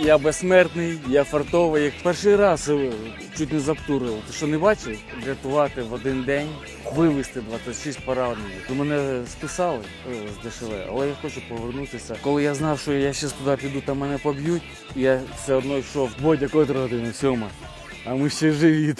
Я безсмертний, я фартовий. Як перший раз е, чуть не заптурило. Ти що не бачив? Врятувати в один день, вивезти 26 поранених. До мене списали е, з ДШВ, але я хочу повернутися. Коли я знав, що я ще туди піду, там мене поб'ють, я все одно йшов. Бодя, котра година, сьома. А ми ще живі.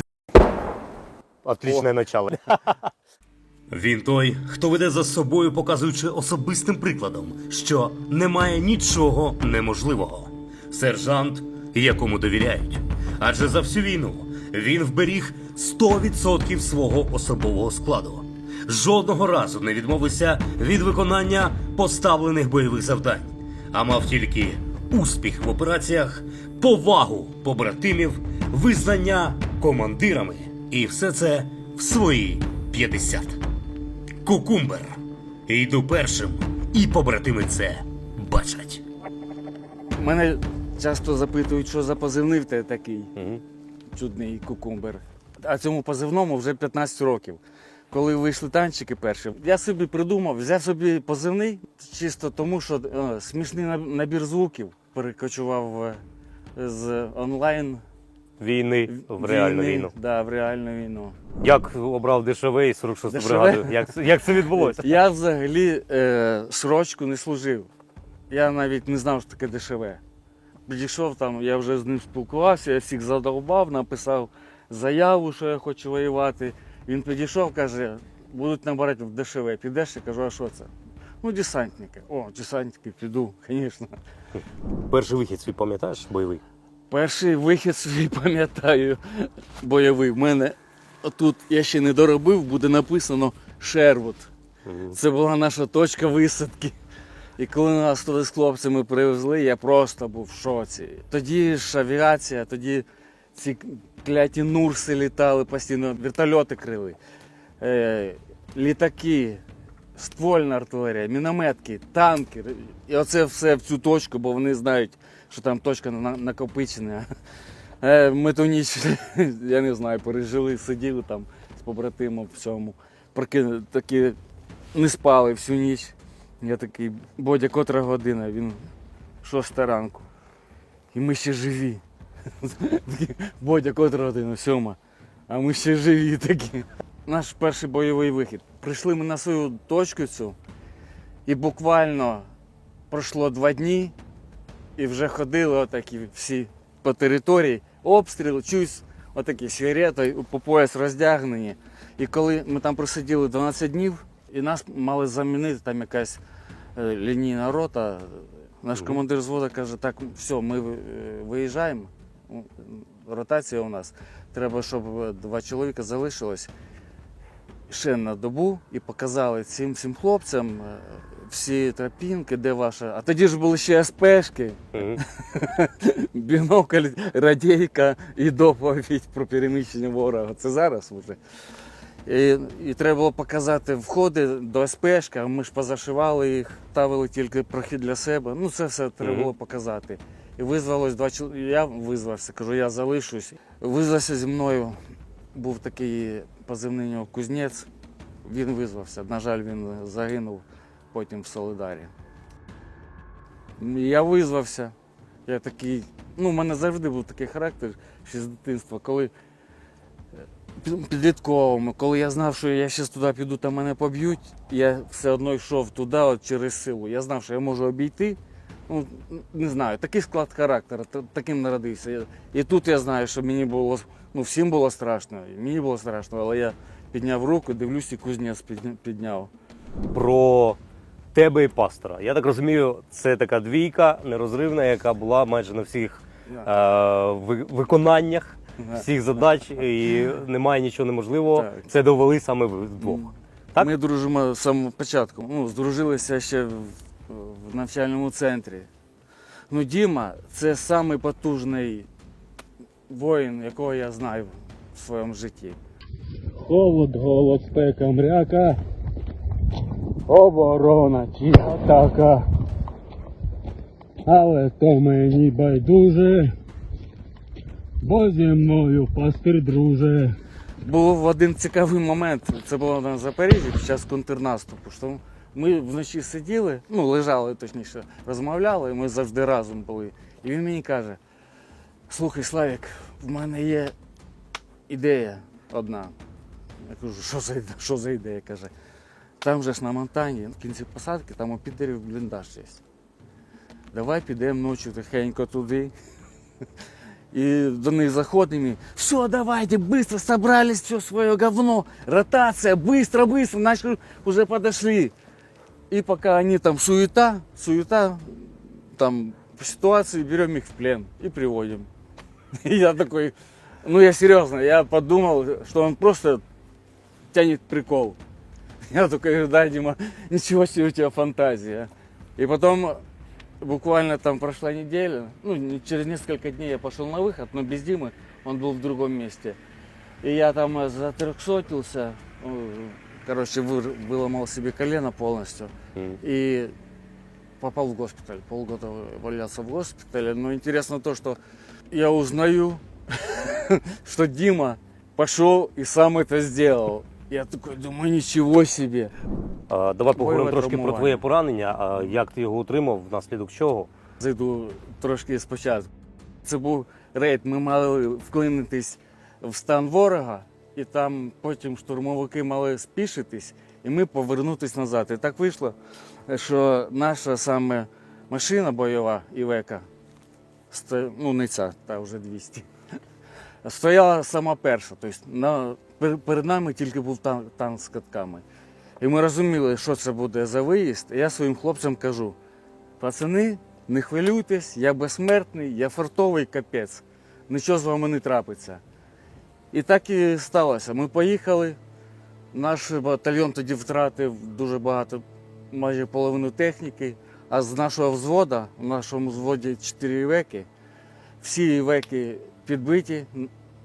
Отличное начало. Він той, хто веде за собою, показуючи особистим прикладом, що немає нічого неможливого. Сержант, якому довіряють. Адже за всю війну він вберіг 100% свого особового складу. Жодного разу не відмовився від виконання поставлених бойових завдань, а мав тільки успіх в операціях, повагу побратимів, визнання командирами. І все це в свої 50. Кукумбер. Йду першим, і побратими це бачать. Мене часто запитують, що за позивний в тебе такий. Мгм. чудний кукумбер. А цьому позивному вже 15 років. Коли вийшли танчики перші, я собі придумав, взяв собі позивний чисто тому, що е, смішний набір звуків перекочував е, з онлайн Війни в реальну війни, війну. Да, в реальну війну. Як обрав ДШВ і 46 ДШВ? бригаду? Як, як це відбулося? Я взагалі е, срочку не служив. Я навіть не знав, що таке ДШВ. Підійшов там, я вже з ним спілкувався, я всіх задовбав, написав заяву, що я хочу воювати. Він підійшов, каже, будуть набирати в ДШВ. Підеш, я кажу, а що це? Ну, десантники. О, десантники, піду, звісно. Перший вихід свій пам'ятаєш бойовий? Перший вихід свій пам'ятаю бойовий. В мене тут я ще не доробив, буде написано Шервуд. Це була наша точка висадки. І коли нас туди з хлопцями привезли, я просто був в шоці. Тоді ж авіація, тоді ці кляті нурси літали постійно, вертольоти крили, е, літаки, ствольна артилерія, мінометки, танки. І оце все в цю точку, бо вони знають, що там точка на- накопичена. Е, Ми ту ніч, я не знаю, пережили, сиділи там з побратимом в цьому. Такі не спали всю ніч. Я такий, Бодя, котра година, він шоста ранку. І ми ще живі. Бодя, котра година, сьома. А ми ще живі такі. Наш перший бойовий вихід. Прийшли ми на свою точку цю, і буквально пройшло два дні, і вже ходили отакі всі по території. Обстріл, чусь, отакі сигарети, по пояс роздягнені. І коли ми там просиділи 12 днів, і нас мали замінити там якась е, лінійна рота, наш командир зводу каже, так, все, ми е, виїжджаємо. Ротація у нас. Треба, щоб е, два чоловіка залишилось ще на добу і показали цим всім хлопцям всі тропінки, де ваша. А тоді ж були ще СПшки, Мгм. бінокль, радійка і доповідь про переміщення ворога. Це зараз вже. І, і треба було показати входи до СПшки, ми ж позашивали їх, ставили тільки прохід для себе. Ну, це все треба було показати. І визвалось два чоловіка. Я визвався, кажу, я залишусь. Визвався зі мною. Був такий позивний нього кузнець. Він визвався. На жаль, він загинув потім в Солидарі. Я визвався. Я такий, ну, в мене завжди був такий характер ще з дитинства, коли підлітковому, коли я знав, що я зараз туди піду, там мене поб'ють, я все одно йшов туди от через силу. Я знав, що я можу обійти. Ну, не знаю, такий склад характеру, таким народився. І тут я знаю, що мені було, ну, всім було страшно, і мені було страшно, але я підняв руку, дивлюсь, і кузнець підняв. Про тебе і пастора. Я так розумію, це така двійка нерозривна, яка була майже на всіх е, виконаннях. Всіх задач, і немає нічого неможливого. Так. Це довели саме ви вдвох. Так? Ми дружимо з самого початку. Ну, здружилися ще в, в навчальному центрі. Ну, Діма це самий потужний воїн, якого я знаю в своєму житті. Холод, голод, спека, мряка. Оборона чи атака. Але то мені байдуже, бо мною пастир друже. Був один цікавий момент. Це було на Запоріжжі під час контрнаступу. Що ми вночі сиділи, ну лежали точніше, розмовляли. Ми завжди разом були. І він мені каже: слухай, Славік, в мене є ідея одна. Я кажу, що за, іде- що за ідея? каже. Там же ж на Монтані, в кінці посадки, там у підерів бліндаж є. Давай підемо ночі тихенько туди. И до них заходим и все, давайте, быстро собрались, все свое говно, ротация, быстро, быстро, начали, уже подошли. И пока они там суета, суета, там по ситуации берем их в плен и приводим. И я такой, ну я серьезно, я подумал, что он просто тянет прикол. Я такой, говорю, да, Дима, ничего себе у тебя фантазия. И потом буквально там прошла неделя, ну, через несколько дней я пошел на выход, но без Димы, он был в другом месте. И я там э, затрехсотился, э, короче, выр- выломал себе колено полностью. Мгм. И попал в госпиталь. Полгода валялся в госпитале. Но интересно то, что я узнаю, что Дима пошел и сам это сделал. Я такой думаю, ничего себе. А, Давай поговоримо трошки про травмування. твоє поранення. А Як ти його отримав, внаслідок чого? Зайду трошки спочатку. Це був рейд. Ми мали вклинитись в стан ворога, і там потім штурмовики мали спішитись, і ми повернутись назад. І так вийшло, що наша саме машина бойова Івека, ну не ця, та вже 200, стояла сама перша. Тобто на, перед нами тільки був танк, танк з катками. І ми розуміли, що це буде за виїзд. І я своїм хлопцям кажу: пацани, не хвилюйтесь, я безсмертний, я фартовий капець. Нічого з вами не трапиться. І так і сталося. Ми поїхали. Наш батальйон тоді втратив дуже багато, майже половину техніки. А з нашого взвода, в нашому взводі 4 івеки, всі івеки підбиті.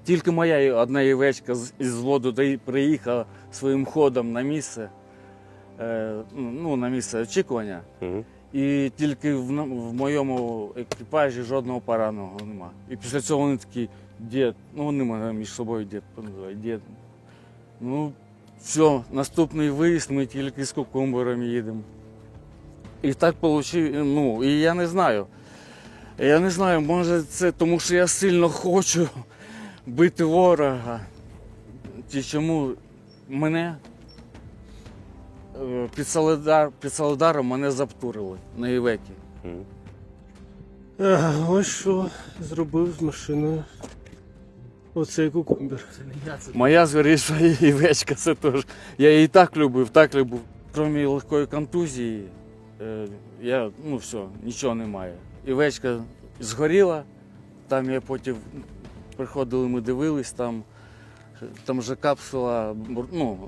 Тільки моя одна івечка з- із взводу приїхала своїм ходом на місце, е, ну, на місце очікування. Мгм. І тільки в, в моєму екіпажі жодного пораненого нема. І після цього вони такі, дід, ну вони мене між собою дід називають, дід. Ну, все, наступний виїзд, ми тільки з кукумбером їдемо. І так вийшло, ну, і я не знаю. Я не знаю, може це тому, що я сильно хочу бити ворога. Чи чому мене е, під, Солидар, під Солидаром мене заптурили на Івекі. Мгм. А, ось що зробив з машиною. Оцей кукумбер. Моя згоріша Івечка, це теж. Я її так любив, так любив. Крім легкої контузії, е, я, ну все, нічого немає. Івечка згоріла, там я потім приходили, ми дивились, там, там же капсула, ну,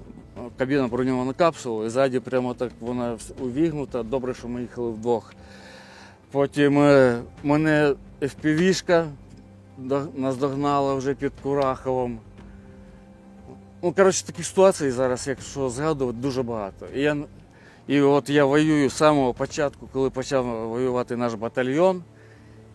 кабіна броньована капсула, і ззаді прямо так вона увігнута. Добре, що ми їхали вдвох. Потім е, мене FPV-шка до- наздогнала вже під Кураховом. Ну, коротше, такі ситуації зараз, якщо згадувати, дуже багато. І, я, і от я воюю з самого початку, коли почав воювати наш батальйон,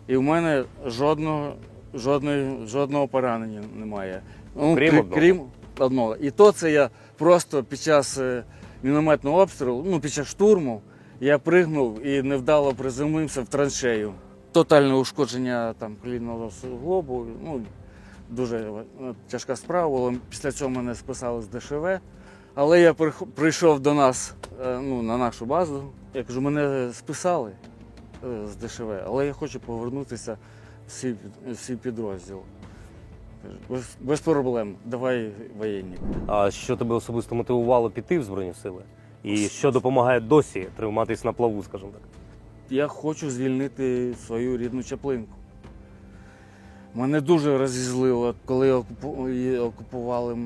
і в мене жодного, жодної, жодного поранення немає. Ну, Крім одного. крім одного. І то це я просто під час е, мінометного обстрілу, ну, під час штурму, я пригнув і невдало приземлився в траншею. Тотальне ушкодження там колінного суглобу, ну, дуже е, тяжка справа була. Після цього мене списали з ДШВ. Але я прих- прийшов до нас е, ну, на нашу базу. Я кажу, мене списали е, з ДШВ, але я хочу повернутися свій, свій підрозділ. Без, без проблем, давай воєнник. А що тебе особисто мотивувало піти в Збройні сили? І що допомагає досі триматись на плаву, скажімо так? Я хочу звільнити свою рідну чаплинку. Мене дуже розізлило, коли окупували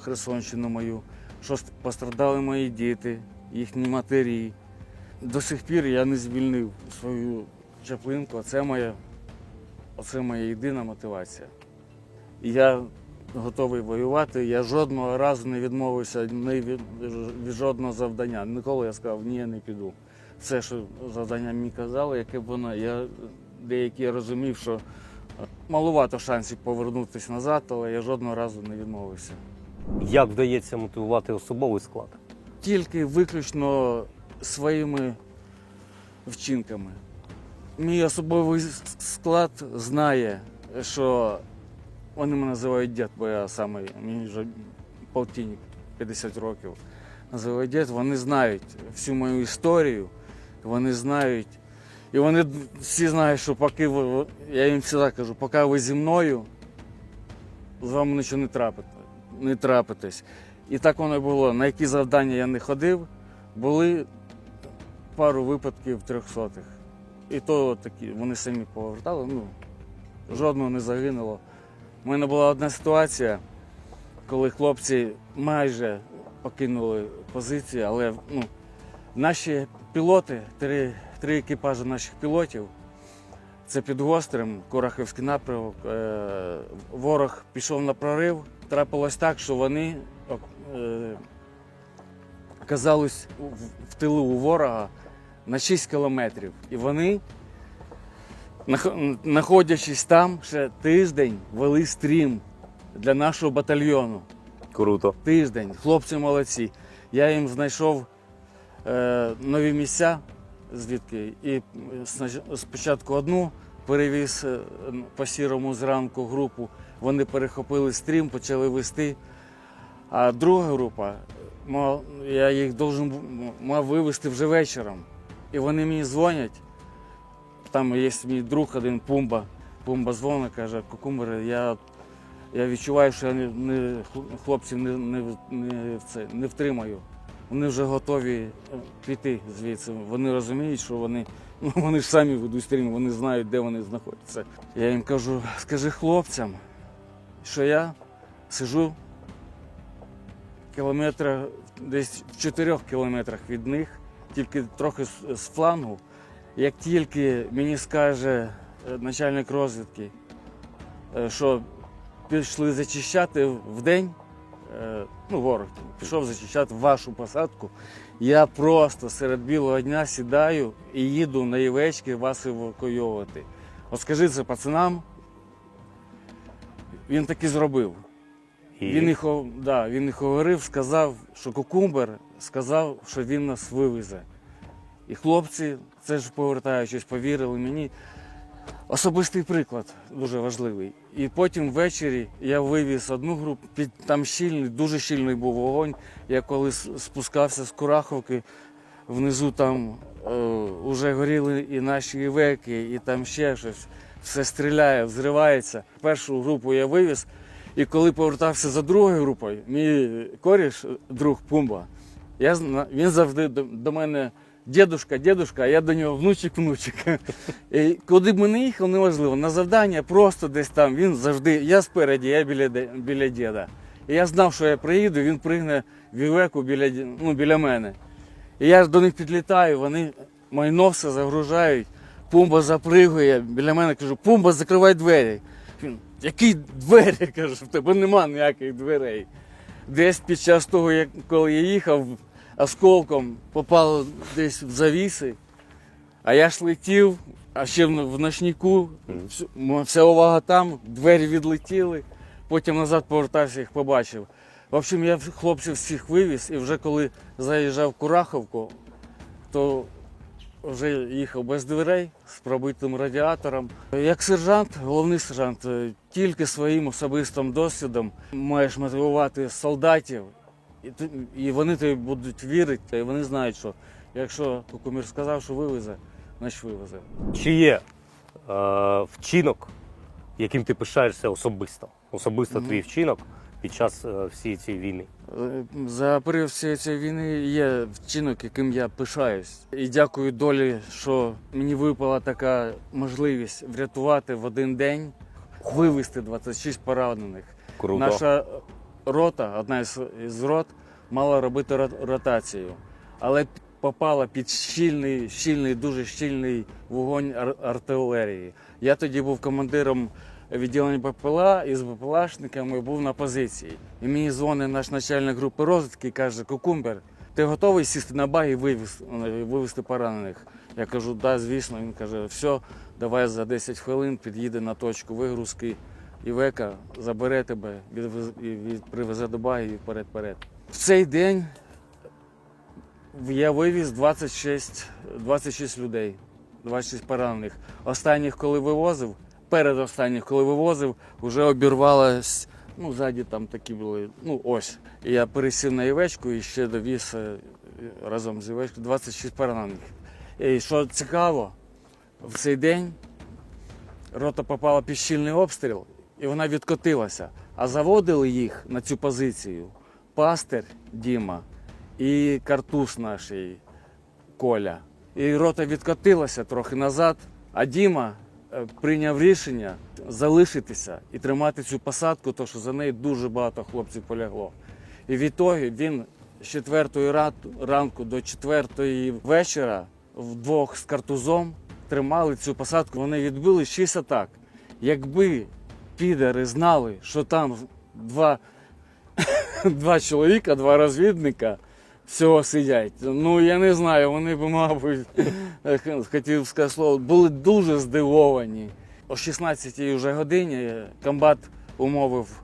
Херсонщину мою, що пострадали мої діти, їхні матері. До сих пір я не звільнив свою чаплинку. Оце моя, оце моя єдина мотивація. Я готовий воювати. Я жодного разу не відмовився ні від, від жодного завдання. Ніколи я сказав, ні, я не піду все, що завдання мені казали, яке б воно, я деякі розумів, що малувато шансів повернутися назад, але я жодного разу не відмовився. Як вдається мотивувати особовий склад? Тільки виключно своїми вчинками. Мій особовий склад знає, що вони мене називають дід, бо я саме мені вже полтинник 50 років. Називають дід, вони знають всю мою історію, вони знають. І вони всі знають, що поки ви, я їм завжди кажу, поки ви зі мною, з вами нічого не трапите, не трапитесь. І так воно і було. На які завдання я не ходив, були пару випадків трьохсотих. І то такі, вони самі повертали, ну, жодного не загинуло. У мене була одна ситуація, коли хлопці майже покинули позиції, але ну, наші пілоти, три, три екіпажі наших пілотів, це під гострим, Курахівський напрямок. Е, ворог пішов на прорив. Трапилось так, що вони е, оказались в, в тилу у ворога на 6 кілометрів. І вони, знаходячись там, ще тиждень вели стрім для нашого батальйону. Круто. Тиждень. Хлопці молодці. Я їм знайшов е, нові місця, звідки. І спочатку одну перевіз е, по сірому зранку групу. Вони перехопили стрім, почали вести. А друга група, мав, я їх должен мав вивезти вже вечором. І вони мені дзвонять. Там є мій друг один Пумба. Пумба дзвонить, каже, Кукумбер, я я відчуваю, що я не, не, хлопців не, не, не, це, не втримаю. Вони вже готові е, піти звідси. Вони розуміють, що вони, ну, вони ж самі ведуть стрім, вони знають, де вони знаходяться. Я їм кажу, скажи хлопцям, що я сижу кілометра, десь в чотирьох кілометрах від них, тільки трохи з, флангу. Як тільки мені скаже е, начальник розвідки, е, що пішли зачищати в день, е, ну, ворог пішов зачищати вашу посадку. Я просто серед білого дня сідаю і їду на Євечки вас евакуйовувати. От скажи це пацанам. Він так і зробив. І... Він їх, да, він їх говорив, сказав, що Кукумбер сказав, що він нас вивезе. І хлопці, це ж повертаючись, повірили мені. Особистий приклад дуже важливий. І потім ввечері я вивіз одну групу, під там щільний, дуже щільний був вогонь. Я коли спускався з Кураховки, внизу там е, вже горіли і наші івеки, і там ще щось. Все стріляє, взривається. Першу групу я вивіз, і коли повертався за другою групою, мій коріш, друг Пумба, я, він завжди до, мене дідушка, дідушка, а я до нього внучик, внучик. І куди б ми не їхали, неважливо. На завдання просто десь там. Він завжди, я спереді, я біля, біля діда. І я знав, що я приїду, він пригне в Івеку біля, ну, біля мене. І я до них підлітаю, вони майно все загружають. Пумба запригує біля мене, кажу, Пумба, закривай двері. Він, які двері? Кажу, в тебе нема ніяких дверей. Десь під час того, як коли я їхав, осколком попало десь в завіси, а я ж летів, а ще в, в ночнику, вся увага там, двері відлетіли, потім назад повертався, їх побачив. В общем, я хлопців всіх вивіз, і вже коли заїжджав в Кураховку, то вже їхав без дверей з пробитим радіатором. Як сержант, головний сержант, е, тільки своїм особистим досвідом маєш мотивувати солдатів, і, вони тобі будуть вірити, і вони знають, що якщо Кукумір сказав, що вивезе, значить вивезе. Чи є е, вчинок, яким ти пишаєшся особисто? Особисто твій вчинок під час е, всієї цієї війни? Е, За період всієї цієї війни є вчинок, яким я пишаюсь. І дякую долі, що мені випала така можливість врятувати в один день, вивезти 26 поранених. Круто. Наша рота, одна із, із рот, мала робити ротацію, але попала під щільний, щільний, дуже щільний вогонь артилерії. Я тоді був командиром відділення БПЛА з БПЛАшниками був на позиції. І мені дзвонить наш начальник групи розвідки і каже: Кукумбер, ти готовий сісти на баг і вивез- вивезти поранених? Я кажу, да, звісно. Він каже, все, давай за 10 хвилин під'їде на точку вигрузки. Івека забере тебе, відвез, від, привезе до баги і вперед-перед. В цей день я вивіз 26, 26 людей. 26 поранених. Останніх, коли вивозив, перед останніх, коли вивозив, вже обірвалась. Ну, ззаді там такі були, ну ось. І я пересів на Івечку і ще довіз е, разом з Івечкою 26 поранених. І що цікаво, в цей день рота попала під щільний обстріл, і вона відкотилася. А заводили їх на цю позицію пастир Діма і картуз наш Коля. І рота відкотилася трохи назад, а Діма прийняв рішення залишитися і тримати цю посадку, тому що за нею дуже багато хлопців полягло. І відтоді він з 4 ранку до 4 вечора вдвох з картузом тримали цю посадку. Вони відбили 6 атак. Якби підари знали, що там два, два чоловіка, два розвідника всього сидять. Ну я не знаю, вони б, мабуть, хотів сказати слово, були дуже здивовані. О 16-й вже годині комбат умовив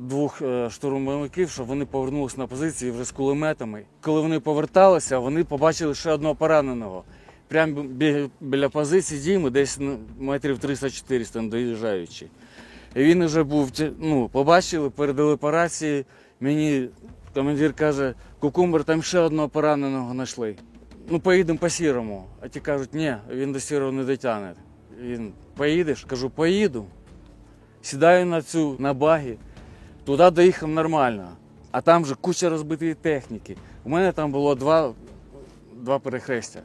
двох е, штурмовиків, щоб вони повернулися на позиції вже з кулеметами. Коли вони поверталися, вони побачили ще одного пораненого. Прямо бі- біля позиції Діми, десь метрів 300-400 доїжджаючи. І він вже був, ну, побачили, передали по рації. Мені командир каже, кукумбер, там ще одного пораненого знайшли. Ну, поїдемо по сірому. А ті кажуть, ні, він до сірого не дотягне. Він поїдеш? Кажу, поїду. Сідаю на цю на багі, туди доїхав нормально. А там вже куча розбитої техніки. У мене там було два, два перехрестя.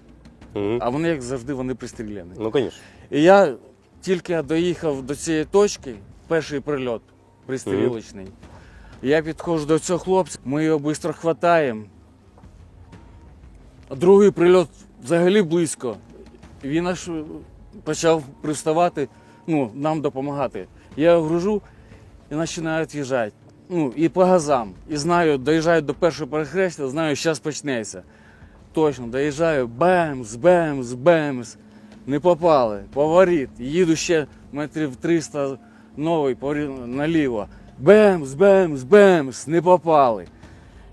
Мгм. А вони, як завжди, вони пристріляні. Ну, звісно. І я тільки доїхав до цієї точки, перший прильот пристрілочний. Я підходжу до цього хлопця, ми його швидко хватаємо. Другий прильот взагалі близько. Він аж почав приставати, ну, нам допомагати. Я його гружу і починаю від'їжджати. Ну, і по газам. І знаю, доїжджаю до першого перехрестя, знаю, зараз почнеться. Точно, доїжджаю, бемс, бемс, бемс. Не попали. Поворіт. Їду ще метрів 300 новий наліво. Бемс, бемс, бемс, не попали.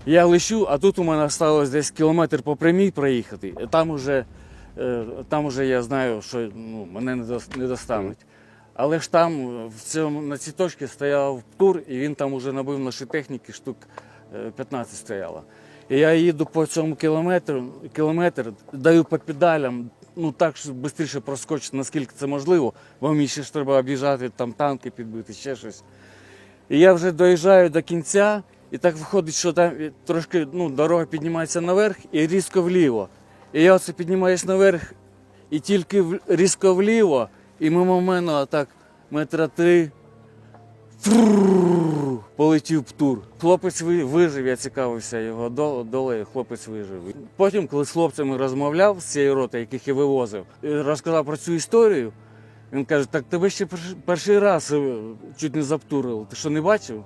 Я лечу, а тут у мене залишилось десь кілометр по прямій проїхати. Там уже, е, там уже я знаю, що ну, мене не достануть. Але ж там е, в цьому, на цій точці стояв тур, і він там уже набив наші техніки, штук е, 15 стояло. І я їду по цьому кілометру, кілометр, даю по педалям, ну так, щоб швидше проскочити, наскільки це можливо, бо мені ще ж треба об'їжджати, там танки підбити, ще щось. І я вже доїжджаю до кінця, і так виходить, що там трошки ну, дорога піднімається наверх і різко вліво. І я оце піднімаюсь наверх, і тільки різко вліво, і мимо мене так метра три. фрррр, Полетів птур. Хлопець вижив, я цікавився його дол- долею, хлопець вижив. Потім, коли з хлопцями розмовляв з цієї роти, яких я вивозив, розказав про цю історію, він каже, так тебе ще перший раз е, чуть не заптурили. Ти що не бачив?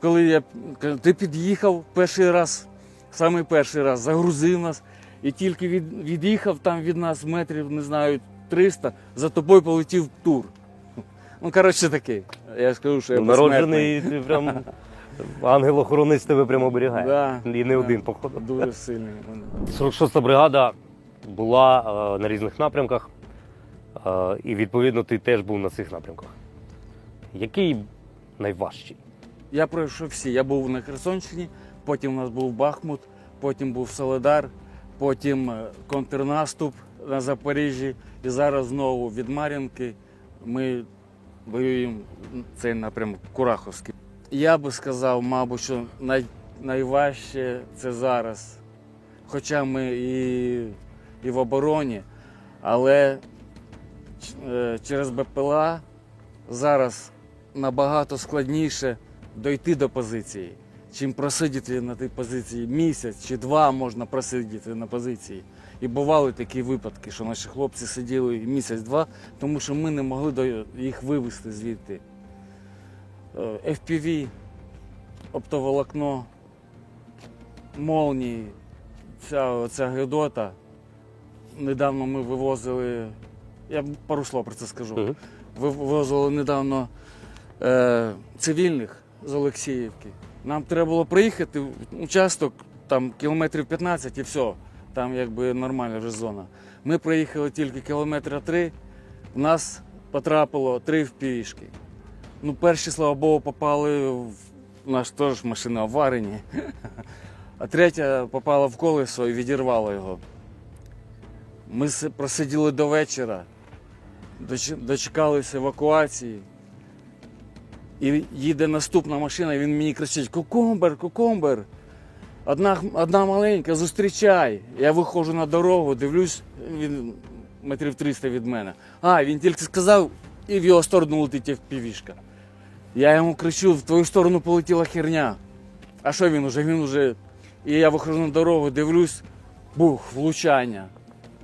Коли я кажу, ти під'їхав перший раз, самий перший раз, загрузив нас, і тільки від, від'їхав там від нас метрів, не знаю, 300, за тобою полетів тур. Ну, коротше таки. Я скажу, що я безсмертний. Народжений, ти прям ангел-охоронець тебе прямо оберігає. Да, І не да. один, походу. Дуже сильний. 46-та бригада була е, на різних напрямках, і відповідно ти теж був на цих напрямках. Який найважчий? Я пройшов всі. Я був на Херсонщині, потім у нас був Бахмут, потім був Соледар, потім е, контрнаступ на Запоріжжі. І зараз знову від Мар'їнки ми воюємо цей напрямок Кураховський. Я би сказав, мабуть, що най, найважче це зараз. Хоча ми і, і в обороні, але через БПЛА зараз набагато складніше дойти до позиції, чим просидіти на тій позиції місяць чи два можна просидіти на позиції. І бували такі випадки, що наші хлопці сиділи місяць-два, тому що ми не могли їх вивезти звідти. Е, FPV, оптоволокно, молнії, ця, ця гидота. Недавно ми вивозили, я пару слов про це скажу. Мгм. Вивозили недавно е, цивільних з Олексіївки. Нам треба було приїхати в участок там кілометрів 15 і все. там якби нормальна вже зона. Ми проїхали тільки кілометра три, в нас потрапило три впівішки. Ну, перші, слава Богу, попали в у нас теж машина аварені. А третя попала в колесо і відірвала його. Ми просиділи до вечора, доч- дочекалися евакуації. І їде наступна машина, і він мені кричить: Кукумбер, кукумбер. Одна, одна маленька, зустрічай. Я виходжу на дорогу, дивлюсь, він метрів 300 від мене. А, він тільки сказав, і в його сторону летить півішка. Я йому кричу, в твою сторону полетіла херня. А що він уже? Він уже. І я виходжу на дорогу, дивлюсь, бух, влучання.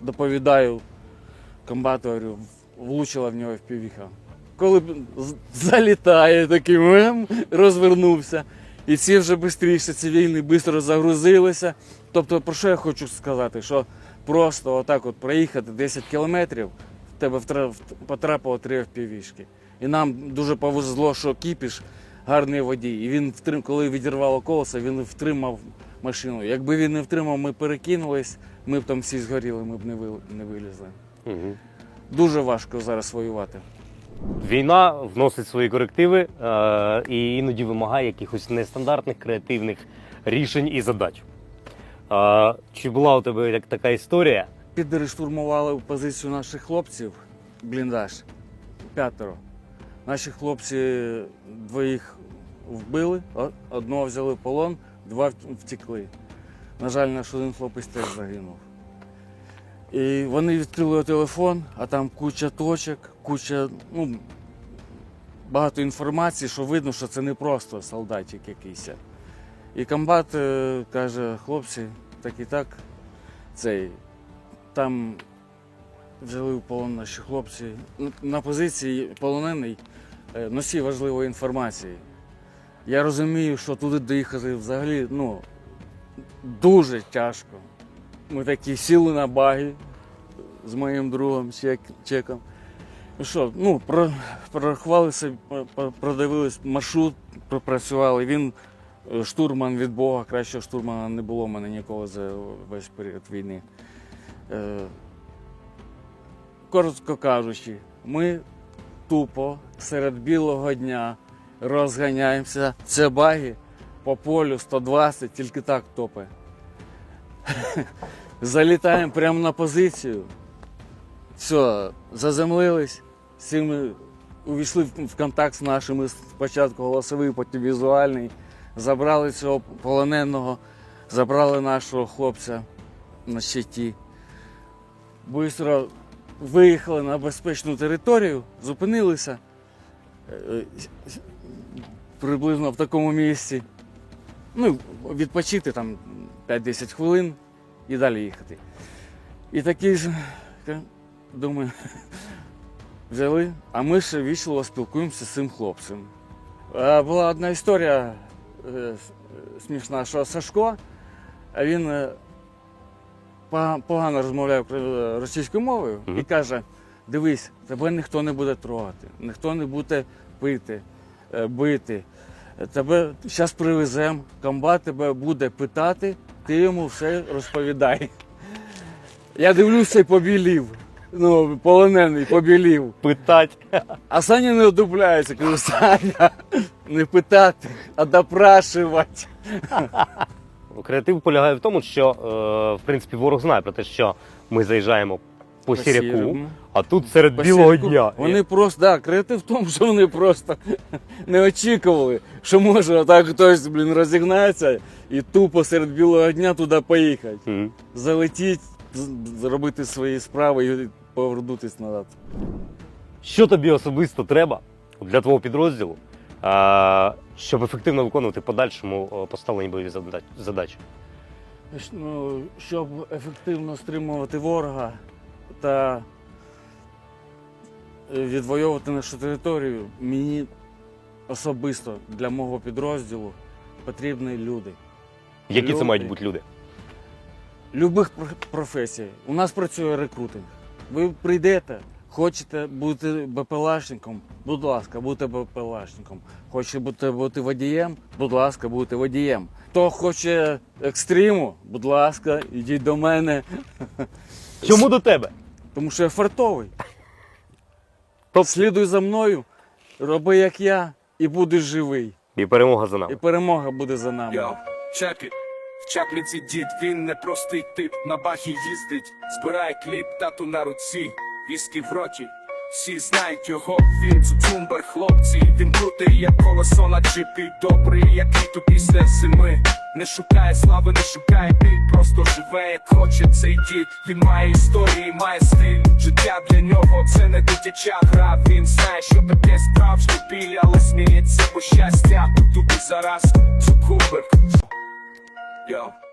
Доповідаю комбату, говорю, влучила в нього впівіха. Коли б залітає такий розвернувся. І ці вже швидше цивільні швидко загрузилися. Тобто, про що я хочу сказати? Що просто отак от проїхати 10 кілометрів, в тебе потрапило три впівішки. І нам дуже повезло, що кіпіш гарний водій. І він втрим, коли відірвало колесо, він втримав машину. Якби він не втримав, ми перекинулись, ми б там всі згоріли, ми б не вилізли. Угу. Дуже важко зараз воювати. Війна вносить свої корективи е, і іноді вимагає якихось нестандартних креативних рішень і задач. Е, чи була у тебе як така історія? Підери штурмували позицію наших хлопців, бліндаж, п'ятеро. Наші хлопці двоїх вбили, одного взяли в полон, два втекли. На жаль, наш один хлопець теж загинув. І вони відкрили телефон, а там куча точок, куча, ну, багато інформації, що видно, що це не просто солдатик якийсь. І комбат е, каже, хлопці, так і так, цей, там взяли в полон наші хлопці. На позиції полонений е, носій важливої інформації. Я розумію, що туди доїхати взагалі ну, дуже тяжко. Ми такі сіли на баги з моїм другом Чеком. Ну що, ну, про, прорахували собі, про- про- продивились маршрут, пропрацювали. Він е, штурман від Бога, кращого штурмана не було в мене ніколи за весь період війни. Е, Коротко кажучи, ми тупо серед білого дня розганяємося. Це баги по полю 120, тільки так топе. Залітаємо прямо на позицію. Все, заземлились, всі ми увійшли в контакт з нашими спочатку голосовий, потім візуальний. Забрали цього полоненого, забрали нашого хлопця на щиті. Бистро виїхали на безпечну територію, зупинилися е, приблизно в такому місці. Ну, відпочити там 5-10 хвилин і далі їхати. І такий ж, думаю, взяли, а ми ще вічливо спілкуємося з цим хлопцем. Була одна історія е, смішна, що Сашко, а він е, погано розмовляє е, російською мовою і каже: дивись, тебе ніхто не буде трогати, ніхто не буде пити, бити. Тебе зараз привеземо, комбат тебе буде питати, ти йому все розповідай. Я дивлюся і побілів. Ну, полонений побілів. Питать. А Саня не одупляється. Кажу, Саня, не питати, а допрашувати. Креатив полягає в тому, що е, в принципі ворог знає про те, що ми заїжджаємо по сіряку, а тут серед По білого сірку. дня. Вони просто, да, креатив в тому, що вони просто не очікували, що може отак хтось, блін, розігнається і тупо серед білого дня туди поїхати. Мгм. Залетіть, зробити свої справи і повернутися назад. Що тобі особисто треба для твого підрозділу, щоб ефективно виконувати подальшому поставлені бойові задачі? Ну, щоб ефективно стримувати ворога та відвоювати нашу територію, мені особисто для мого підрозділу потрібні люди. Які це мають бути люди? Любих про- професій. У нас працює рекрутинг. Ви прийдете, хочете бути БПЛАшником, будь ласка, будьте БПЛАшником. Хочете бути, бути водієм, будь ласка, будьте водієм. Хто хоче екстриму, будь ласка, ідіть до мене, Чому до тебе? Тому що я фартовий. Топ. Слідуй за мною, роби як я, і будеш живий. І перемога за І нами. перемога буде за нами. Йо, чеки. В чапліці дід, він не простий тип, на бахі їздить, збирає кліп, тату на руці, віскі в роті. Всі знають його, він цуцумбер, хлопці, він крутий, як колесо на джипі, добрий, як літо після зими. Не шукає слави, не шукає біль, просто живе, як хоче цей дід. Він має історії, має стиль. Життя для нього це не дитяча гра. Він знає, що таке справжній біль, але сміється, бо щастя тут і зараз. Цукумбер. Yo.